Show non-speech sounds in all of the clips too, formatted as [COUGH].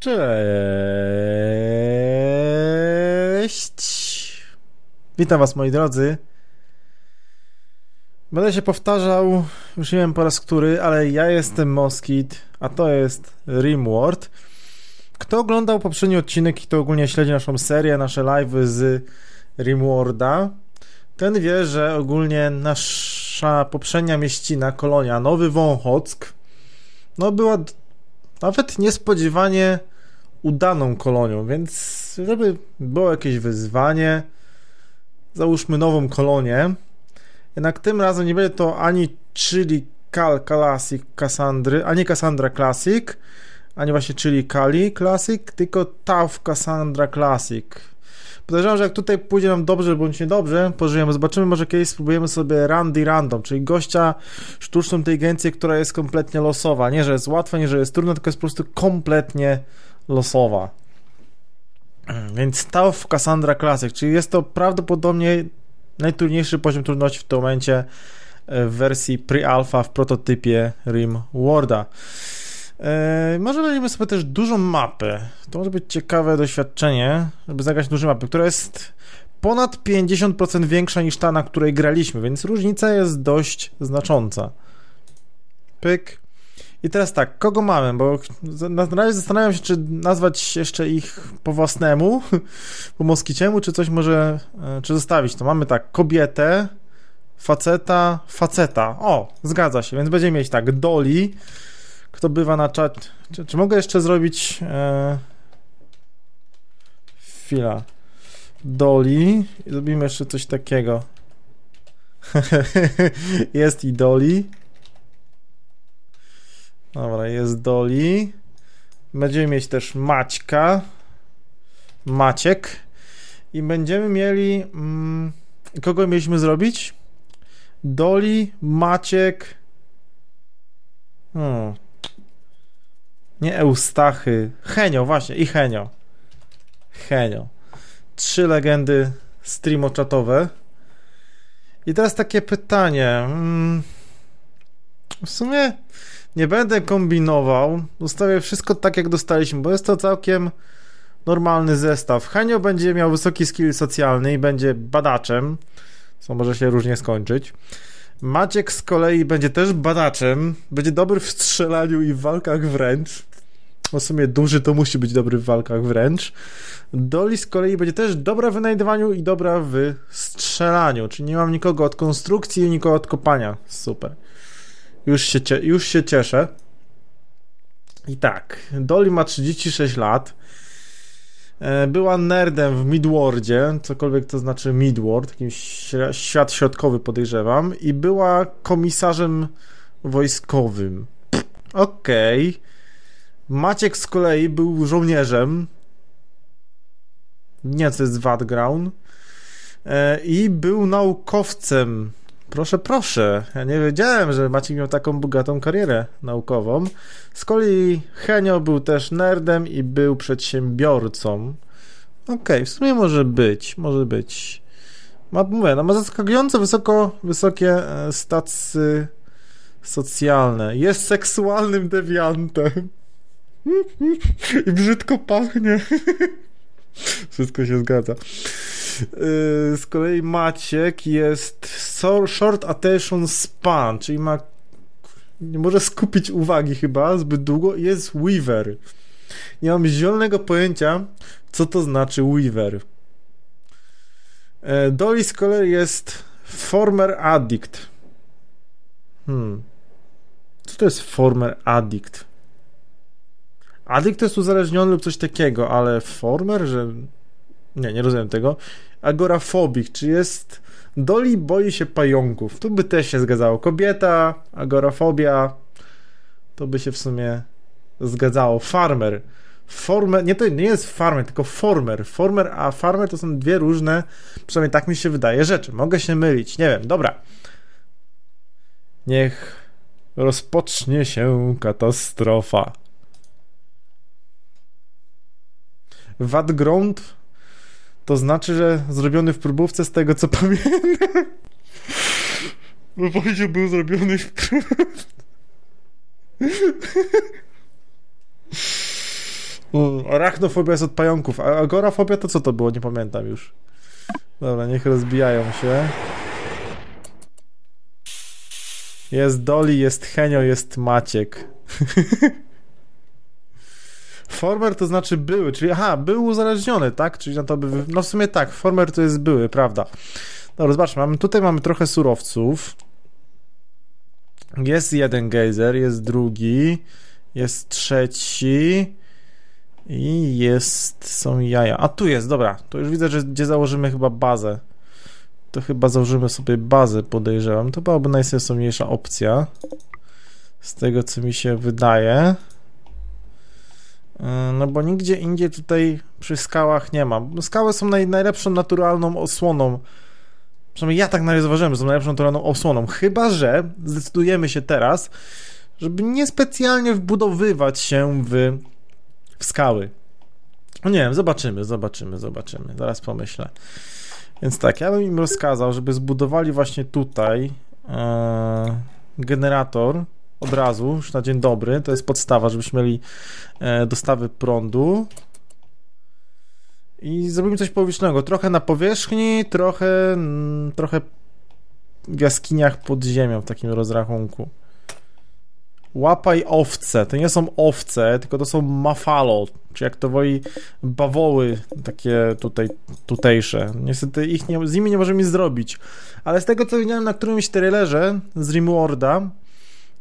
Cześć! Witam Was, moi drodzy. Będę się powtarzał, już nie wiem po raz który, ale ja jestem Moskit, a to jest Rimworld. Kto oglądał poprzedni odcinek i to ogólnie śledzi naszą serię, nasze live z Rimworlda, ten wie, że ogólnie nasza poprzednia mieścina, kolonia Nowy Wąchock, no była nawet niespodziewanie udaną kolonią, więc żeby było jakieś wyzwanie, załóżmy nową kolonię. Jednak tym razem nie będzie to ani Chili Cal Classic Cassandry, ani Cassandra Classic, ani właśnie Chili Kali Classic, tylko Tauf Cassandra Classic. Podejrzewam, że jak tutaj pójdzie nam dobrze bądź niedobrze, pożyjemy, zobaczymy, może kiedyś spróbujemy sobie Randy Random, czyli gościa sztuczną inteligencję, która jest kompletnie losowa. Nie, że jest łatwa, nie, że jest trudna, tylko jest po prostu kompletnie losowa. Więc Tauf Cassandra Classic, czyli jest to prawdopodobnie najtrudniejszy poziom trudności w tym momencie e, w wersji pre-alpha w prototypie Rim Warda. Eee, może weźmiemy sobie też dużą mapę. To może być ciekawe doświadczenie, żeby zagrać dużą mapę, która jest ponad 50% większa niż ta, na której graliśmy, więc różnica jest dość znacząca. Pyk. I teraz tak, kogo mamy? Bo na razie zastanawiam się, czy nazwać jeszcze ich po własnemu, [LAUGHS] po moskiciemu, czy coś może, e, czy zostawić to. Mamy tak, kobietę, faceta, faceta. O, zgadza się, więc będziemy mieć tak, Doli, kto bywa na czat. Czy, czy, mogę jeszcze zrobić e... chwila. Doli i zrobimy jeszcze coś takiego. [LAUGHS] Jest i Doli. Dobra, jest Doli. Będziemy mieć też Maćka. Maciek. I będziemy mieli. Mm, kogo mieliśmy zrobić? Doli, Maciek. Hmm. Nie Eustachy. Henio, właśnie. I Henio. Henio. Trzy legendy streamoczatowe. I teraz takie pytanie. Hmm. W sumie nie będę kombinował. Zostawię wszystko tak, jak dostaliśmy, bo jest to całkiem normalny zestaw. Henio będzie miał wysoki skill socjalny i będzie badaczem, co może się różnie skończyć. Maciek z kolei będzie też badaczem, będzie dobry w strzelaniu i w walkach wręcz. W sumie duży to musi być dobry w walkach wręcz. Doli z kolei będzie też dobra w wynajdywaniu i dobra w strzelaniu, czyli nie mam nikogo od konstrukcji i nikogo od kopania. Super. Już się, już się cieszę. I tak, Dolly ma 36 lat. E, była nerdem w Midwardzie, cokolwiek to znaczy Midward, jakiś świat środkowy podejrzewam, i była komisarzem wojskowym. Okej. Okay. Maciek z kolei był żołnierzem. Nie, co jest Wadground. E, I był naukowcem Proszę, proszę. Ja nie wiedziałem, że Maciek miał taką bogatą karierę naukową. Z kolei Henio był też nerdem i był przedsiębiorcą. Okej, okay, w sumie może być, może być. Ma, mówię, no ma zaskakująco wysoko, wysokie e, stacje socjalne. Jest seksualnym dewiantem. [LAUGHS] I brzydko pachnie. [LAUGHS] Wszystko się zgadza. Yy, z kolei Maciek jest short attention span, czyli ma nie może skupić uwagi chyba zbyt długo. Jest Weaver. Nie mam zielonego pojęcia, co to znaczy Weaver. Yy, Dolly z kolei jest former addict. Hmm. Co to jest former addict? Addict jest uzależniony lub coś takiego, ale former, że... Nie, nie rozumiem tego. Agorafobik, czy jest... Doli boi się pająków. Tu by też się zgadzało. Kobieta, agorafobia, to by się w sumie zgadzało. Farmer. Former, nie to nie jest farmer, tylko former. Former a farmer to są dwie różne, przynajmniej tak mi się wydaje, rzeczy. Mogę się mylić, nie wiem, dobra. Niech rozpocznie się katastrofa. Wadground to znaczy, że zrobiony w próbówce z tego co [LAUGHS] pamiętam. Bo powiedział, był zrobiony w próbówce. Arachnofobia jest od pająków, a agorafobia to co to było? Nie pamiętam już. Dobra, niech rozbijają się. Jest Doli, jest Henio, jest Maciek. [LAUGHS] Former to znaczy były, czyli aha, był uzależniony, tak? Czyli na to by... No w sumie tak, former to jest były, prawda. Dobra, zobaczmy, mamy, tutaj mamy trochę surowców. Jest jeden gejzer, jest drugi, jest trzeci i jest, są jaja. A tu jest, dobra, to już widzę, że gdzie założymy chyba bazę. To chyba założymy sobie bazę, podejrzewam. To byłaby najsensowniejsza opcja. Z tego, co mi się wydaje. E, no bo nigdzie indziej tutaj przy skałach nie ma. Skały są naj, najlepszą naturalną osłoną. Przynajmniej ja tak na razie zauważyłem, że są najlepszą naturalną osłoną. Chyba, że zdecydujemy się teraz, żeby niespecjalnie wbudowywać się w, w skały. No nie wiem, zobaczymy, zobaczymy, zobaczymy. Zaraz pomyślę. Więc tak, ja bym im rozkazał, żeby zbudowali właśnie tutaj e, generator od razu, już na dzień dobry. To jest podstawa, żebyśmy mieli e, dostawy prądu. I zrobimy coś powierzchnego. Trochę na powierzchni, trochę, trochę w jaskiniach pod ziemią w takim rozrachunku. Łapaj owce. To nie są owce, tylko to są mafalo, czy jak to woli bawoły takie tutaj, tutejsze. Niestety ich nie, z nimi nie możemy nic zrobić. Ale z tego co widziałem na którymś trailerze z Rimworlda,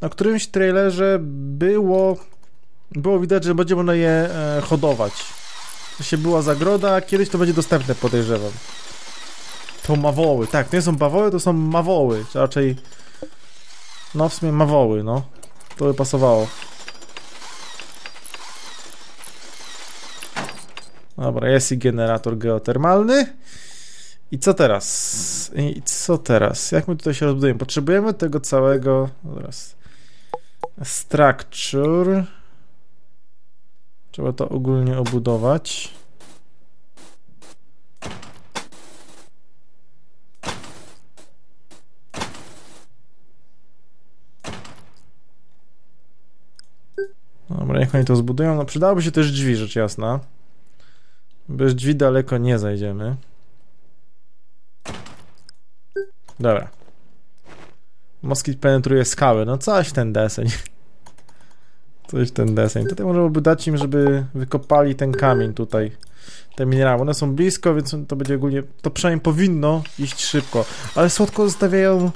na którymś trailerze było było widać, że będzie można je e, hodować. To się była zagroda, kiedyś to będzie dostępne, podejrzewam. To mawoły, tak, to nie są bawoły, to są mawoły, czy raczej... No, w sumie mawoły, no. To by pasowało. Dobra, jest i generator geotermalny. I co teraz? I co teraz? Jak my tutaj się rozbudujemy? Potrzebujemy tego całego... Zaraz. Structure. Trzeba to ogólnie obudować. Dobra, niech oni to zbudują. No przydałoby się też drzwi, rzecz jasna. Bez drzwi daleko nie zajdziemy. Dobra. Moskit penetruje skały. No coś ten deseń. Coś ten deseń. Tutaj można by dać im, żeby wykopali ten kamień tutaj. Te minerały. One są blisko, więc to będzie ogólnie... To przynajmniej powinno iść szybko. Ale słodko zostawiają...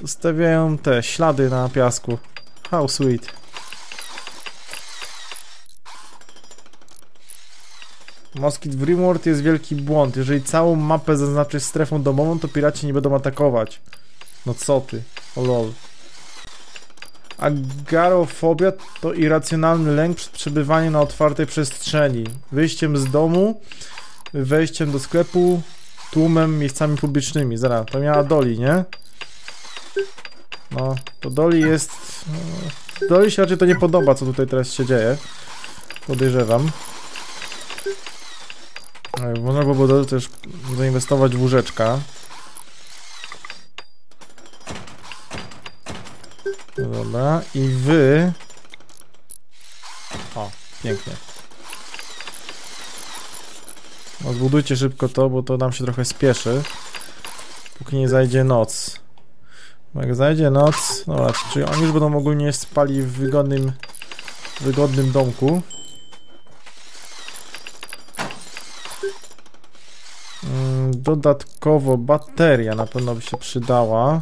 Zostawiają te ślady na piasku. How sweet. Moskit w Rimworld jest wielki błąd. Jeżeli całą mapę zaznaczysz strefą domową, to piraci nie będą atakować. No co ty? O lol. Agarofobia to irracjonalny lęk przed przebywaniem na otwartej przestrzeni. Wyjściem z domu, wejściem do sklepu, tłumem, miejscami publicznymi. Zaraz, to miała Doli, nie? No, to Doli jest... No, Doli się raczej to nie podoba, co tutaj teraz się dzieje. Podejrzewam. Można było też zainwestować w łóżeczka. Dobra, i wy... O, pięknie. No, zbudujcie szybko to, bo to nam się trochę spieszy. Póki nie zajdzie noc. Bo jak zajdzie noc... Dobra, czyli oni już będą ogólnie spali w wygodnym... wygodnym domku. Mm, dodatkowo bateria na pewno by się przydała.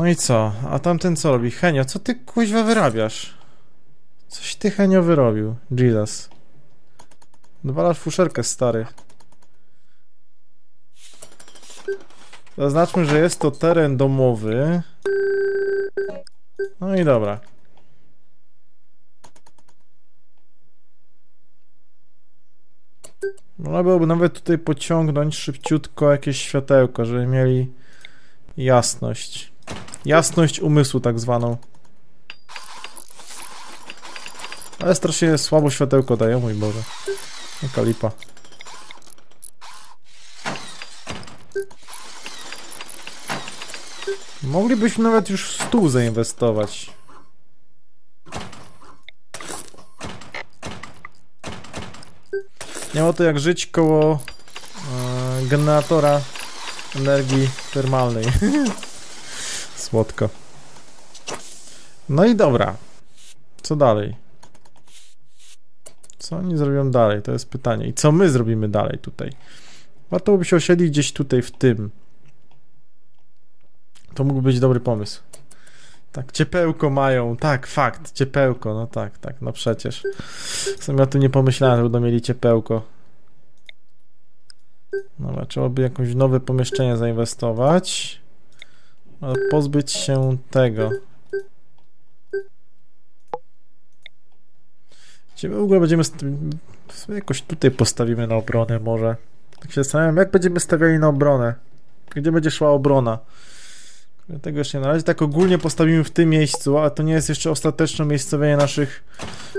No i co? A tamten co robi? Henio, co ty kuźwa wyrabiasz? Coś ty Henio wyrobił. Jesus. Dwalasz fuszerkę, stary. Zaznaczmy, że jest to teren domowy. No i dobra. Można byłoby nawet tutaj pociągnąć szybciutko jakieś światełko, żeby mieli jasność. Jasność umysłu tak zwaną. Ale strasznie słabo światełko daje, mój Boże. Jaka lipa. Moglibyśmy nawet już w stół zainwestować. Nie ma to jak żyć koło yy, generatora energii termalnej. [LAUGHS] Słodko. No i dobra. Co dalej? Co oni zrobią dalej? To jest pytanie. I co my zrobimy dalej tutaj? Warto by się osiedlić gdzieś tutaj w tym. To mógł być dobry pomysł. Tak, ciepełko mają. Tak, fakt, ciepełko. No tak, tak, no przecież. Sam ja tu nie pomyślałem, że będą mieli ciepełko. No, trzeba by jakieś nowe pomieszczenie zainwestować. Pozbyć się tego. Gdzie my w ogóle będziemy... Jakoś tutaj postawimy na obronę może. Tak się zastanawiam, jak będziemy stawiali na obronę. Gdzie będzie szła obrona? Tego jeszcze nie na razie tak ogólnie postawimy w tym miejscu, ale to nie jest jeszcze ostateczne miejscowienie naszych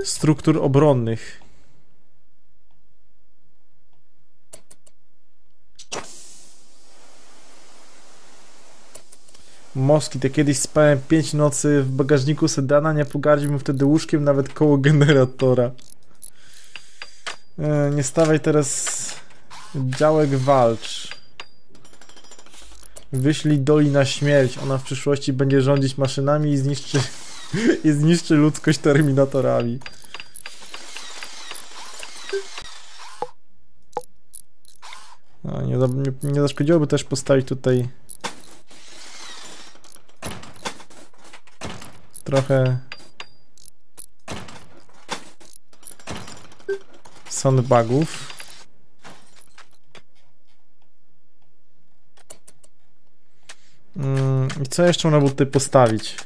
struktur obronnych. Moski, to kiedyś spałem 5 nocy w bagażniku sedana, nie pogardziłbym wtedy łóżkiem nawet koło generatora. E, nie stawaj teraz działek walcz. Wyślij Doli na śmierć. Ona w przyszłości będzie rządzić maszynami i zniszczy, [LAUGHS] i zniszczy ludzkość terminatorami. No, nie, nie, nie zaszkodziłoby też postawić tutaj trochę sandbagów. Mm, I co jeszcze można było tutaj postawić?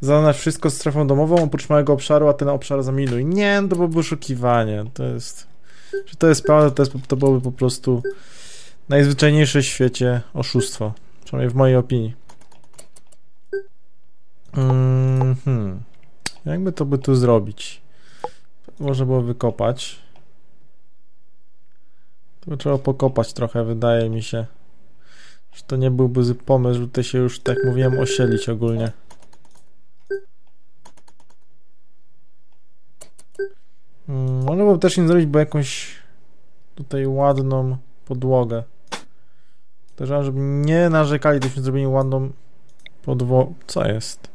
Zaznacz wszystko strefą domową oprócz małego obszaru, a ten obszar zamiluj. Nie, to byłoby oszukiwanie. To jest... Czy to jest prawda, to, jest, to byłoby po prostu najzwyczajniejsze w świecie oszustwo. Przynajmniej w mojej opinii. Mm -hmm. Jakby to by tu zrobić? Można było wykopać. To trzeba pokopać trochę, wydaje mi się. Że to nie byłby pomysł, żeby tutaj się już, tak mówiłem, osielić ogólnie. Hmm, można było też nie zrobić, bo jakąś tutaj ładną podłogę. Też żeby nie narzekali, gdybyśmy zrobili ładną podłogę. Co jest?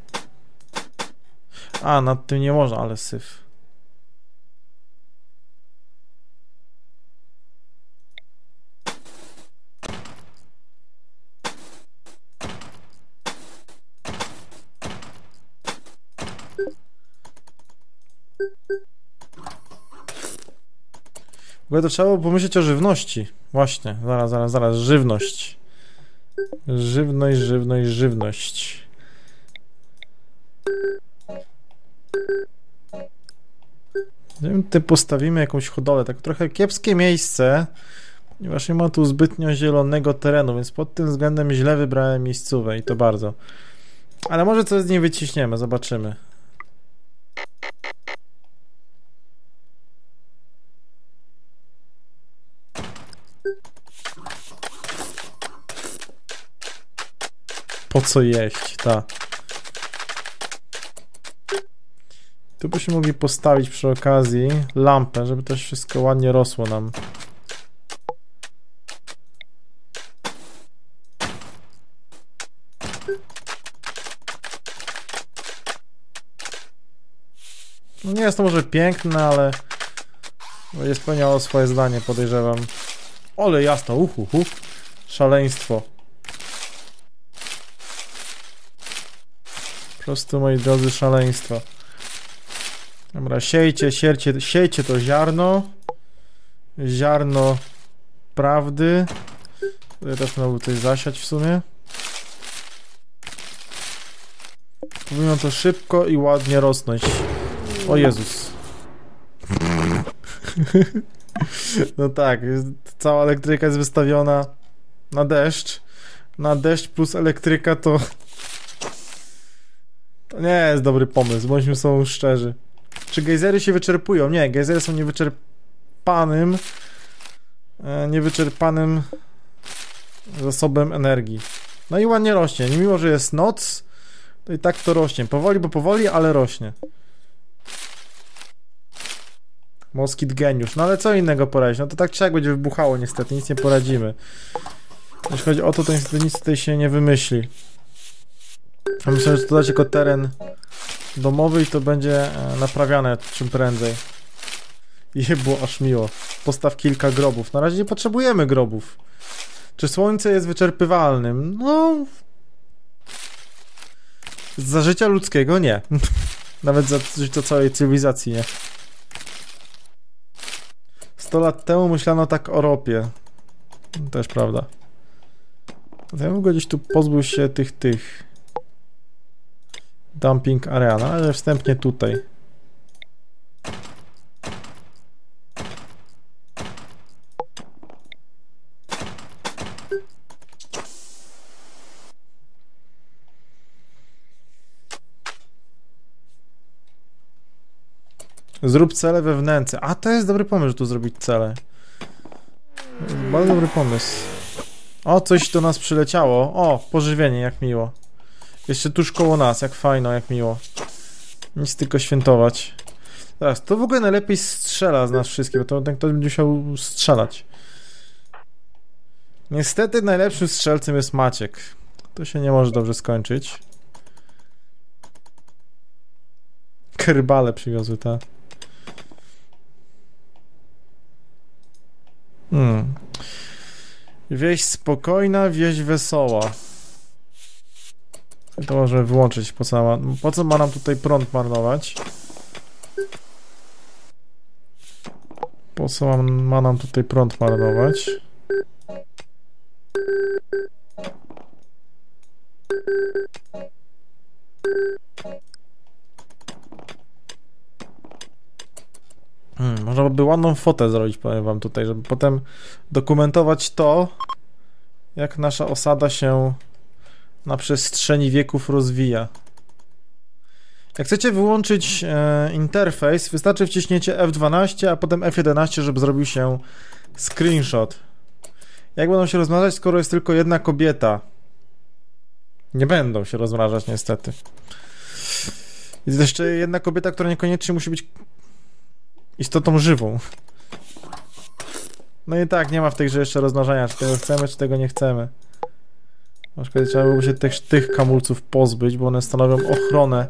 A, nad tym nie można, ale syf. ogóle to trzeba pomyśleć o żywności. Właśnie, zaraz, zaraz, zaraz. Żywność. Żywność, żywność, żywność. Tutaj postawimy jakąś hodowlę. Tak trochę kiepskie miejsce, ponieważ nie ma tu zbytnio zielonego terenu, więc pod tym względem źle wybrałem miejscówę i to bardzo. Ale może coś z niej wyciśniemy, zobaczymy. Po co jeść, ta. Tu byśmy mogli postawić przy okazji lampę, żeby to wszystko ładnie rosło nam. No nie jest to może piękne, ale jest spełniało swoje zdanie, podejrzewam. Ole jasno, uhu, uhu. Szaleństwo. Po prostu, moi drodzy, szaleństwo. Dobra, siejcie, siejcie, siejcie to ziarno. Ziarno prawdy. Tutaj też można coś zasiać w sumie. Powinno to szybko i ładnie rosnąć. O Jezus. [LAUGHS] No tak, cała elektryka jest wystawiona na deszcz. Na deszcz plus elektryka to to nie jest dobry pomysł, bądźmy są szczerzy. Czy gejzery się wyczerpują? Nie, gejzery są niewyczerpanym e, niewyczerpanym zasobem energii. No i ładnie rośnie. Mimo, że jest noc, to i tak to rośnie. Powoli, bo powoli, ale rośnie. Moskit geniusz. No ale co innego poradzić? No to tak czy jak będzie wybuchało niestety, nic nie poradzimy. Jeśli chodzi o to, to niestety nic tutaj się nie wymyśli. A myślę, że to dać jako teren domowy i to będzie e, naprawiane czym prędzej. I było aż miło. Postaw kilka grobów. Na razie nie potrzebujemy grobów. Czy słońce jest wyczerpywalnym? No. Za życia ludzkiego nie. [LAUGHS] Nawet za życia całej cywilizacji nie. 100 lat temu myślano tak o ropie. Też prawda. Ja bym gdzieś tu pozbył się tych, tych dumping area, no ale wstępnie tutaj. Zrób cele we. A, to jest dobry pomysł, tu zrobić cele. Bardzo dobry pomysł. O, coś do nas przyleciało. O, pożywienie, jak miło. Jeszcze tuż koło nas, jak fajno, jak miło. Nic tylko świętować. Teraz, to w ogóle najlepiej strzela z nas wszystkich, bo to ten ktoś będzie musiał strzelać. Niestety najlepszym strzelcem jest Maciek. To się nie może dobrze skończyć. Kerbale przywiozły, tak. Hmm. Wieś spokojna, wieś wesoła. To możemy wyłączyć, po co, ma, po co ma nam tutaj prąd marnować? Po co ma, ma nam tutaj prąd marnować? Hmm, można by ładną fotę zrobić, powiem wam tutaj, żeby potem dokumentować to, jak nasza osada się na przestrzeni wieków rozwija. Jak chcecie wyłączyć e, interfejs, wystarczy wciśnięcie F12, a potem F11, żeby zrobił się screenshot. Jak będą się rozmnażać, skoro jest tylko jedna kobieta? Nie będą się rozmnażać, niestety. Jest jeszcze jedna kobieta, która niekoniecznie musi być istotą żywą. No i tak, nie ma w tej grze jeszcze rozmnażania, czy tego chcemy, czy tego nie chcemy. Na przykład trzeba byłoby się tych, tych kamulców pozbyć, bo one stanowią ochronę.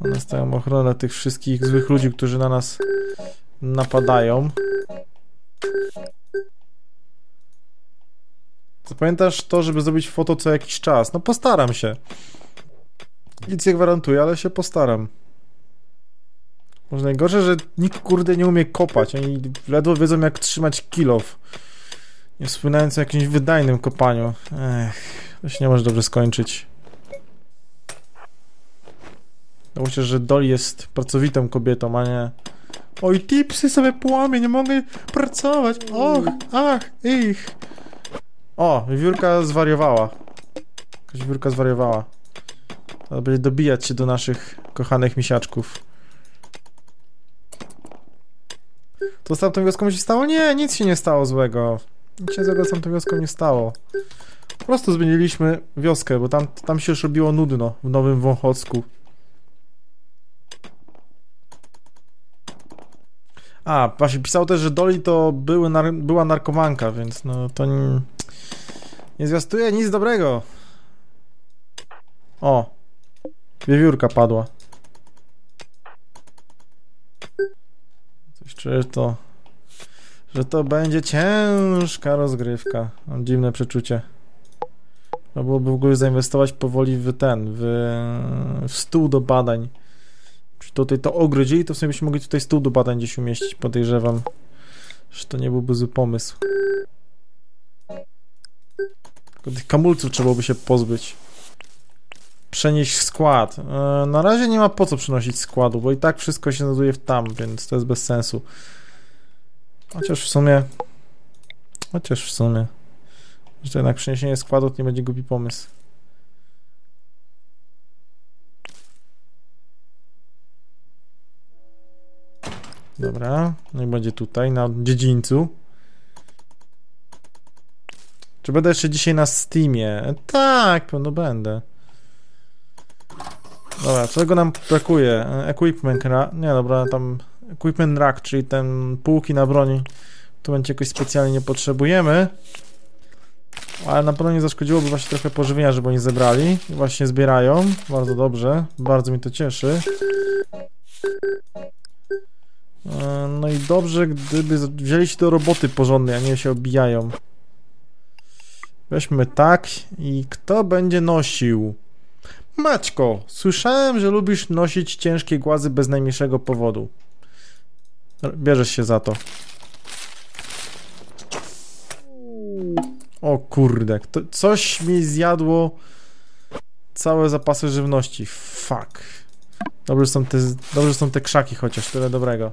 One stanowią ochronę tych wszystkich złych ludzi, którzy na nas napadają. Zapamiętasz to, żeby zrobić foto co jakiś czas? No postaram się. Nic nie gwarantuję, ale się postaram. Może najgorsze, że nikt kurde nie umie kopać. Oni ledwo wiedzą jak trzymać kilof. Nie wspominając o jakimś wydajnym kopaniu. Ech, to się nie może dobrze skończyć. Ja myślę, że Dolly jest pracowitą kobietą, a nie... Oj, tipsy sobie połamie, nie mogę pracować. Och, ach, ich. O, wiórka zwariowała. Jakaś wiórka zwariowała. To będzie dobijać się do naszych kochanych misiaczków. To z tamtą wioską się stało? Nie, nic się nie stało złego. Nic się złego z tamtą wioską nie stało. Po prostu zmieniliśmy wioskę, bo tam, tam się już robiło nudno w Nowym Wąchocku. A, właśnie pisał też, że Dolly to były nar była narkomanka, więc no to nie, nie zwiastuje nic dobrego. O, wiewiórka padła. Coś czuję, to że to będzie ciężka rozgrywka. Mam dziwne przeczucie. No byłoby w ogóle zainwestować powoli w ten, w, w stół do badań. Czy tutaj to ogrodzili, to w sumie byśmy mogli tutaj stół do badań gdzieś umieścić, podejrzewam. Że to nie byłby zły pomysł. Tylko tych kamulców trzeba by się pozbyć. Przenieść skład. E, na razie nie ma po co przenosić składu, bo i tak wszystko się znajduje w tam, więc to jest bez sensu. Chociaż w sumie... Chociaż w sumie... Że jednak przeniesienie składu to nie będzie głupi pomysł. Dobra, no i będzie tutaj, na dziedzińcu. Czy będę jeszcze dzisiaj na Steamie? Tak, no będę. Dobra, czego nam brakuje? Equipment nie dobra, tam equipment rack, czyli ten półki na broni. Tu będzie jakoś specjalnie nie potrzebujemy. Ale na pewno nie zaszkodziłoby właśnie trochę pożywienia, żeby oni zebrali. I właśnie zbierają. Bardzo dobrze. Bardzo mi to cieszy. E, No i dobrze, gdyby wzięli się do roboty porządnej, a nie się obijają. Weźmy tak i kto będzie nosił? Maćko, słyszałem, że lubisz nosić ciężkie głazy bez najmniejszego powodu. Bierzesz się za to. O kurde, to, coś mi zjadło całe zapasy żywności. Fuck. Dobrze są te, dobrze są te krzaki chociaż, tyle dobrego.